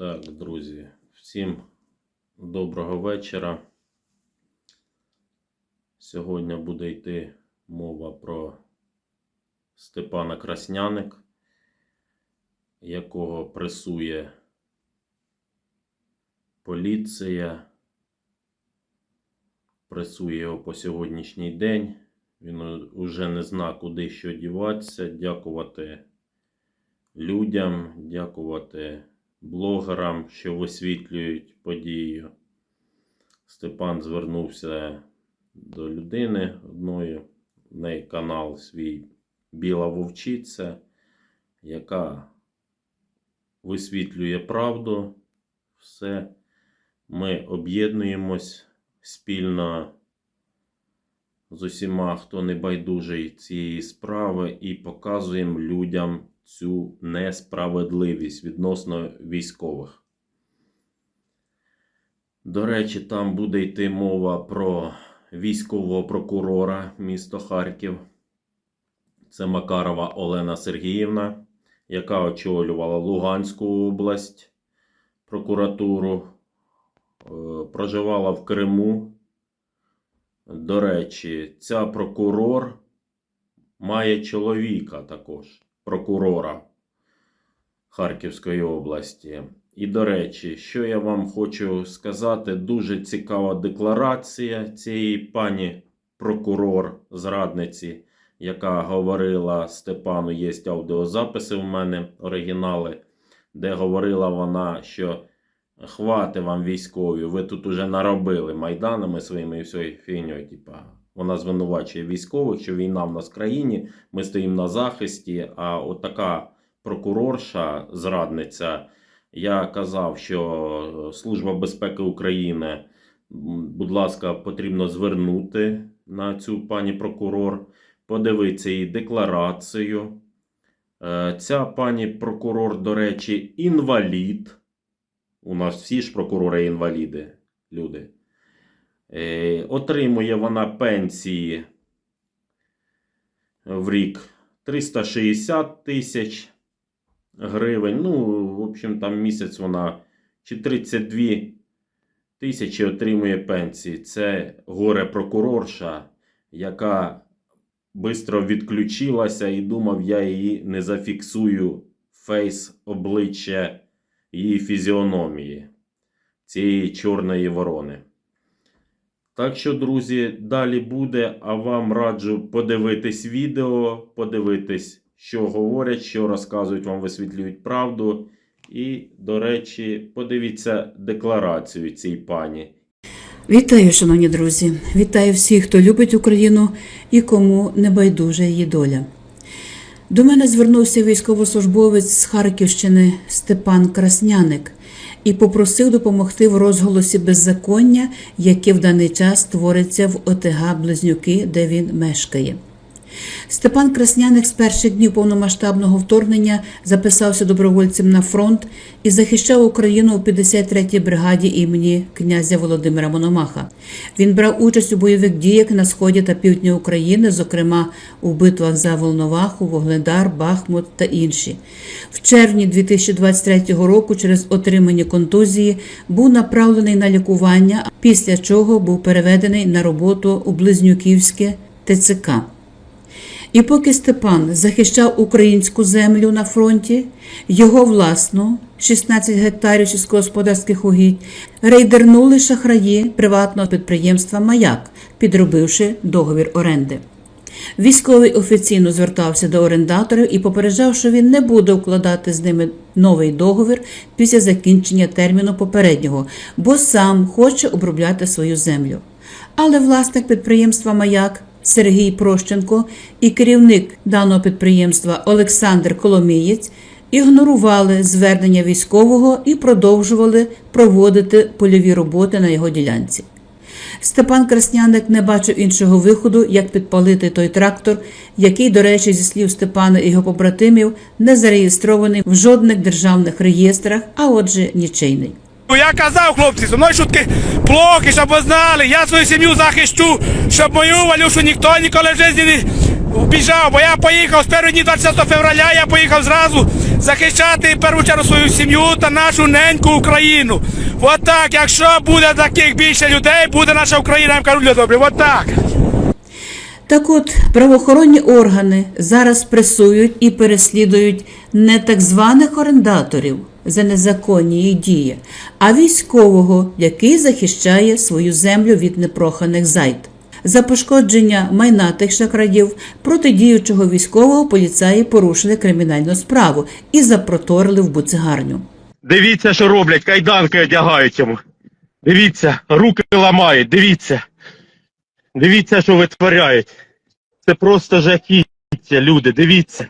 Так, друзі, всім доброго вечора. Сьогодні буде йти мова про Степана Красняник, якого пресує поліція, пресує його по сьогоднішній день. Він уже не зна, куди що діватися. Дякувати людям, дякувати блогерам, що висвітлюють подію. Степан звернувся до людини одної, в неї канал свій Біла Вовчиця, яка висвітлює правду. Все. Ми об'єднуємось спільно з усіма, хто не байдужий цієї справи, і показуємо людям цю несправедливість відносно військових. До речі, там буде йти мова про військового прокурора міста Харків. Це Макарова Олена Сергіївна, яка очолювала Луганську область прокуратуру, е, проживала в Криму. До речі, ця прокурор має чоловіка також, прокурора Харківської області. І, до речі, що я вам хочу сказати, дуже цікава декларація цієї пані прокурор зрадниці, яка говорила Степану, є аудіозаписи в мене, оригінали, де говорила вона, що хвати вам військові, ви тут уже наробили майданами своїми і всією фігньою. Типа, вона звинувачує військових, що війна в нас в країні, ми стоїмо на захисті, а от така прокурорша, зрадниця. Я казав, що Служба безпеки України, будь ласка, потрібно звернути на цю пані прокурор, подивитися її декларацію. Е, Ця пані прокурор, до речі, інвалід. У нас всі ж прокурори інваліди, люди. Е, Отримує вона пенсії в рік 360 тисяч гривень. Ну, в общем, там місяць вона чи 32 тисячі отримує пенсії. Це горе-прокурорша, яка швидко відключилася і думав, я її не зафіксую фейс обличчя її фізіономії, цієї чорної ворони. Так що, друзі, далі буде, а вам раджу подивитись відео, подивитись, що говорять, що розказують вам, висвітлюють правду. І, до речі, подивіться декларацію цій пані. Вітаю, шановні друзі! Вітаю всіх, хто любить Україну і кому не байдуже її доля. До мене звернувся військовослужбовець з Харківщини Степан Красняник і попросив допомогти в розголосі беззаконня, яке в даний час твориться в ОТГ Близнюки, де він мешкає. Степан Красняник з перших днів повномасштабного вторгнення записався добровольцем на фронт і захищав Україну у 53-й бригаді імені князя Володимира Мономаха. Він брав участь у бойових діях на сході та півдні України, зокрема у битвах за Волноваху, Вогледар, Бахмут та інші. В червні 2023 року через отримані контузії був направлений на лікування, після чого був переведений на роботу у Близнюківське ТЦК. І поки Степан захищав українську землю на фронті, його власну 16 гектарів сільськогосподарських угідь рейдернули шахраї приватного підприємства Маяк, підробивши договір оренди. Військовий офіційно звертався до орендаторів і попереджав, що він не буде укладати з ними новий договір після закінчення терміну попереднього, бо сам хоче обробляти свою землю. Але власник підприємства Маяк Сергій Прощенко і керівник даного підприємства Олександр Коломієць ігнорували звернення військового і продовжували проводити польові роботи на його ділянці. Степан Красняник не бачив іншого виходу, як підпалити той трактор, який, до речі, зі слів Степана і його побратимів, не зареєстрований в жодних державних реєстрах, а отже, нічийний. Я казав, хлопці, зі мною шутки плохи, щоб ви знали. Я свою сім'ю захищу, щоб мою Валюшу ніхто ніколи в житті не вбіжав. Бо я поїхав з першого дні 20 февраля, я поїхав зразу захищати в першу чергу свою сім'ю та нашу неньку Україну. От так, якщо буде таких більше людей, буде наша Україна, я вам кажу, люди добрі, от так. Так от правоохоронні органи зараз пресують і переслідують не так званих орендаторів за незаконні їх дії, а військового, який захищає свою землю від непроханих зайд. За пошкодження майна тих шахрадів проти діючого військового поліцаї порушили кримінальну справу і запроторили в буцегарню. Дивіться, що роблять, кайданки одягають йому. Дивіться, руки ламають, дивіться. Дивіться, що витворяють. Це просто жахіття, люди, дивіться.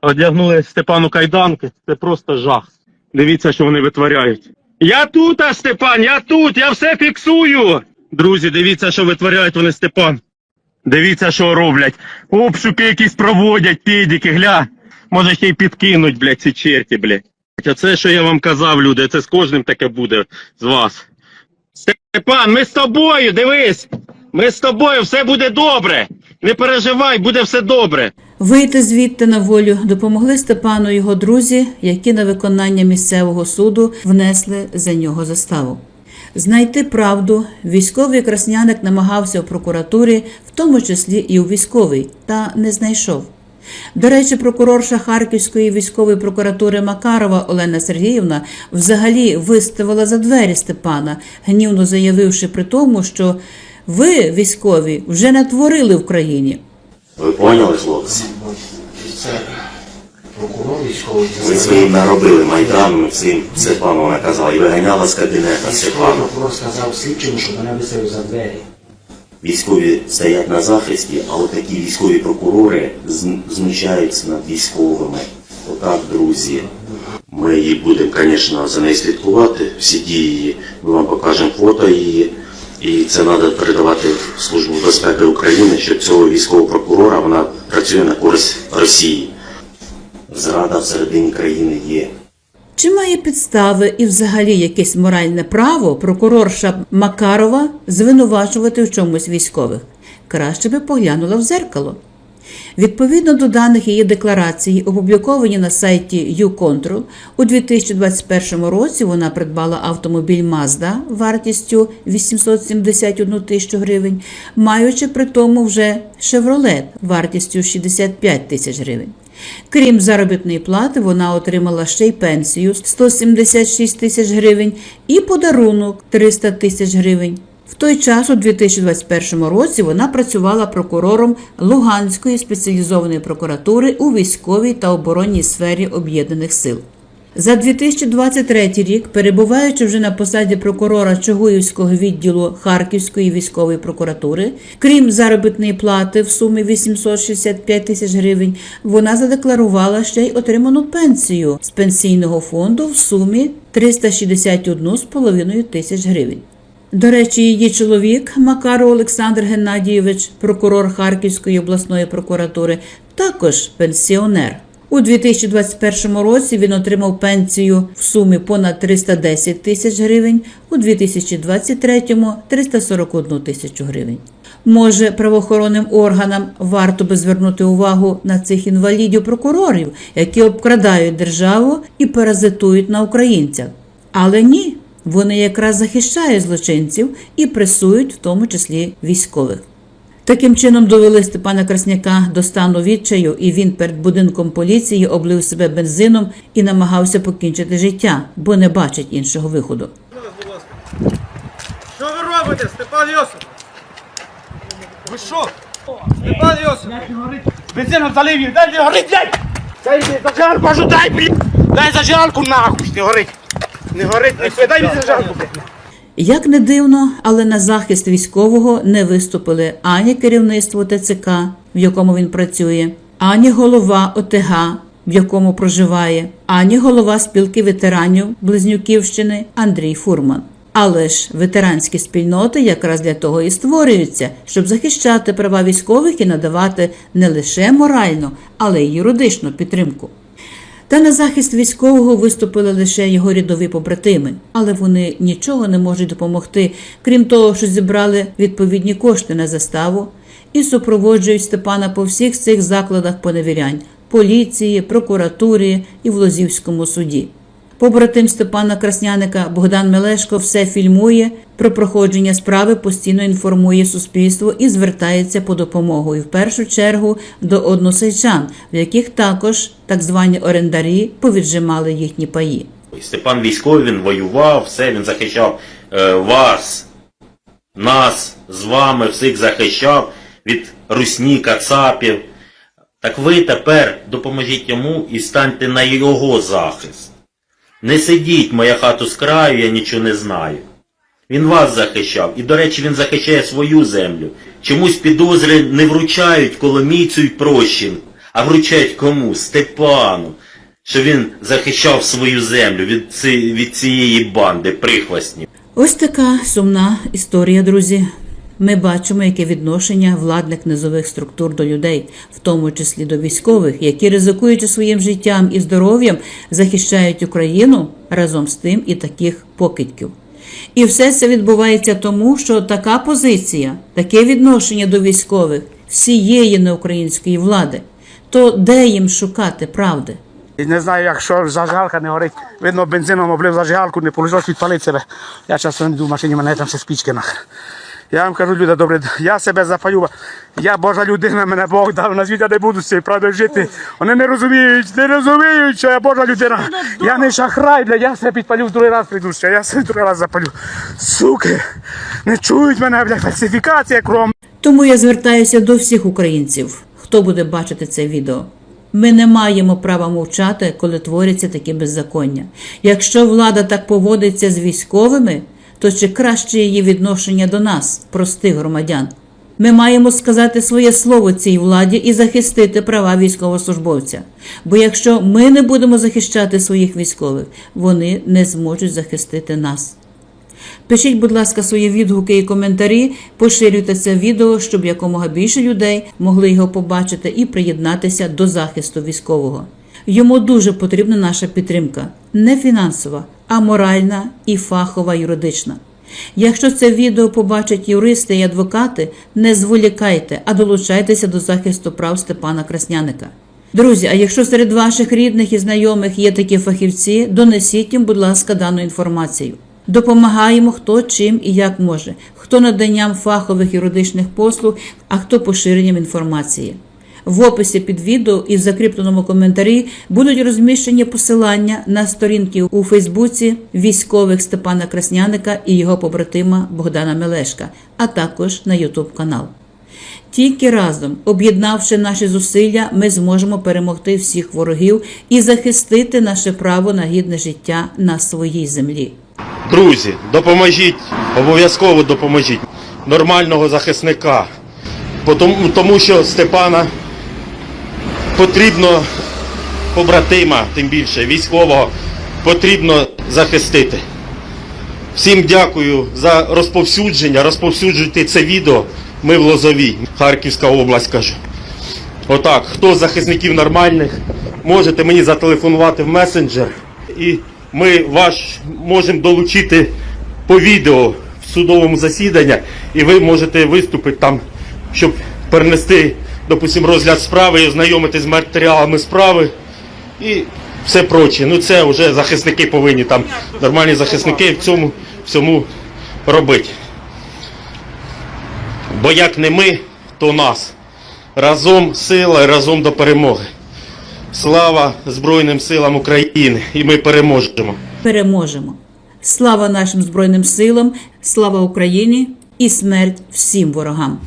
Одягнули Степану кайданки, це просто жах. Дивіться, що вони витворяють. Я тут, а Степан, я тут, я все фіксую. Друзі, дивіться, що витворяють вони Степан. Дивіться, що роблять. Обшуки якісь проводять, підіки, гля. Може ще й підкинуть, блядь, ці черті, блядь. Оце, що я вам казав, люди, це з кожним таке буде з вас. Степан, ми з тобою, дивись. Ми з тобою, все буде добре. Не переживай, буде все добре. Вийти звідти на волю допомогли Степану його друзі, які на виконання місцевого суду внесли за нього заставу. Знайти правду військовий красняник намагався в прокуратурі, в тому числі і у військовій, та не знайшов. До речі, прокурорша Харківської військової прокуратури Макарова Олена Сергіївна взагалі виставила за двері Степана, гнівно заявивши при тому, що ви, військові, вже натворили в країні. Ви поняли, хлопці? Це прокурор військовий. Ви своїм наробили майдану, цим Степану наказав і виганяла з кабінета Степану. прокурор сказав слідчому, що мене виставив за двері. Військові стоять на захисті, а от такі військові прокурори знущаються над військовими. Отак, друзі. Ми її будемо, звісно, за нею слідкувати, всі дії її. Ми вам покажемо фото її. І це треба передавати в Службу безпеки України, що цього військового прокурора вона працює на користь Росії. Зрада всередині країни є. Чи має підстави і взагалі якесь моральне право прокурорша Макарова звинувачувати в чомусь військових? Краще би поглянула в зеркало. Відповідно до даних її декларації, опубліковані на сайті YouControl, у 2021 році вона придбала автомобіль Mazda вартістю 871 тисячу гривень, маючи при тому вже Chevrolet вартістю 65 тисяч гривень. Крім заробітної плати, вона отримала ще й пенсію 176 тисяч гривень і подарунок 300 тисяч гривень. В той час, у 2021 році, вона працювала прокурором Луганської спеціалізованої прокуратури у військовій та оборонній сфері Об'єднаних сил. За 2023 рік, перебуваючи вже на посаді прокурора Чугуївського відділу Харківської військової прокуратури, крім заробітної плати в сумі 865 тисяч гривень, вона задекларувала ще й отриману пенсію з пенсійного фонду в сумі 361,5 тисяч гривень. До речі, її чоловік Макаров Олександр Геннадійович, прокурор Харківської обласної прокуратури, також пенсіонер. У 2021 році він отримав пенсію в сумі понад 310 тисяч гривень, у 2023 – 341 тисячу гривень. Може, правоохоронним органам варто би звернути увагу на цих інвалідів-прокурорів, які обкрадають державу і паразитують на українцях. Але ні, вони якраз захищають злочинців і пресують, в тому числі військових. Таким чином довели Степана Красняка до стану відчаю, і він перед будинком поліції облив себе бензином і намагався покінчити життя, бо не бачить іншого виходу. Що ви робите, Степан Йосип? Ви що? Степан Йосип! Бензином залив їх, дай горить, дай! Дай зажигалку, кажу, дай, блін! Дай зажигалку нахуй, не горить! Не горить, не свій, дай мені! Як не дивно, але на захист військового не виступили ані керівництво ТЦК, в якому він працює, ані голова ОТГ, в якому проживає, ані голова спілки ветеранів Близнюківщини Андрій Фурман. Але ж ветеранські спільноти якраз для того і створюються, щоб захищати права військових і надавати не лише моральну, але й юридичну підтримку. Та на захист військового виступили лише його рядові побратими, але вони нічого не можуть допомогти, крім того, що зібрали відповідні кошти на заставу і супроводжують Степана по всіх цих закладах поневірянь поліції, прокуратурі і в Лозівському суді. Побратим Степана Красняника Богдан Мелешко все фільмує про проходження справи, постійно інформує суспільство і звертається по допомогу. І в першу чергу до односельчан, в яких також так звані орендарі повіджимали їхні паї. Степан військовий, він воював, все, він захищав е, вас, нас, з вами, всіх захищав від русні, кацапів. Так ви тепер допоможіть йому і станьте на його захист. Не сидіть, моя хату з краю, я нічого не знаю. Він вас захищав. І, до речі, він захищає свою землю. Чомусь підозри не вручають Коломійцю й Прощин, а вручають кому? Степану. Що він захищав свою землю від, ці, від цієї банди прихвостнів. Ось така сумна історія, друзі. Ми бачимо, яке відношення владних низових структур до людей, в тому числі до військових, які, ризикуючи своїм життям і здоров'ям, захищають Україну разом з тим і таких покидьків. І все це відбувається тому, що така позиція, таке відношення до військових всієї неукраїнської влади, то де їм шукати правди? І не знаю, якщо зажигалка не горить, видно, бензином облив зажигалку, не вийшло підпалити себе. Я йду в машині, мене там ще спічки на. Я вам кажу, люди, добре, я себе запалю. Я Божа людина, мене Бог дав, на світі не буду з цією правдою жити. Вони не розуміють, не розуміють, що я Божа людина. Я не шахрай, бля, я себе підпалю, в другий раз прийду ще, я себе другий раз запалю. Суки, не чують мене, бля, фальсифікація кром. Тому я звертаюся до всіх українців, хто буде бачити це відео. Ми не маємо права мовчати, коли творяться такі беззаконня. Якщо влада так поводиться з військовими, то чи краще її відношення до нас, простих громадян? Ми маємо сказати своє слово цій владі і захистити права військовослужбовця. Бо якщо ми не будемо захищати своїх військових, вони не зможуть захистити нас. Пишіть, будь ласка, свої відгуки і коментарі, поширюйте це відео, щоб якомога більше людей могли його побачити і приєднатися до захисту військового. Йому дуже потрібна наша підтримка, не фінансова, а моральна і фахова юридична. Якщо це відео побачать юристи і адвокати, не зволікайте, а долучайтеся до захисту прав Степана Красняника. Друзі, а якщо серед ваших рідних і знайомих є такі фахівці, донесіть їм, будь ласка, дану інформацію. Допомагаємо хто чим і як може, хто наданням фахових юридичних послуг, а хто поширенням інформації. В описі під відео і в закріпленому коментарі будуть розміщені посилання на сторінки у Фейсбуці військових Степана Красняника і його побратима Богдана Мелешка, а також на Ютуб канал. Тільки разом, об'єднавши наші зусилля, ми зможемо перемогти всіх ворогів і захистити наше право на гідне життя на своїй землі. Друзі, допоможіть, обов'язково допоможіть нормального захисника. Тому, що Степана потрібно побратима, тим більше військового, потрібно захистити. Всім дякую за розповсюдження. Розповсюджуйте це відео. Ми в Лозовій, Харківська область кажу. Отак, хто з захисників нормальних, можете мені зателефонувати в месенджер, і ми ваш можемо долучити по відео в судовому засіданні, і ви можете виступити там, щоб перенести, допустим, розгляд справи і ознайомитись з матеріалами справи і все проче. Ну це вже захисники повинні там, нормальні захисники в цьому всьому робити. Бо як не ми, то нас. Разом сила разом до перемоги. Слава Збройним силам України! І ми переможемо! Переможемо! Слава нашим Збройним силам, слава Україні і смерть всім ворогам!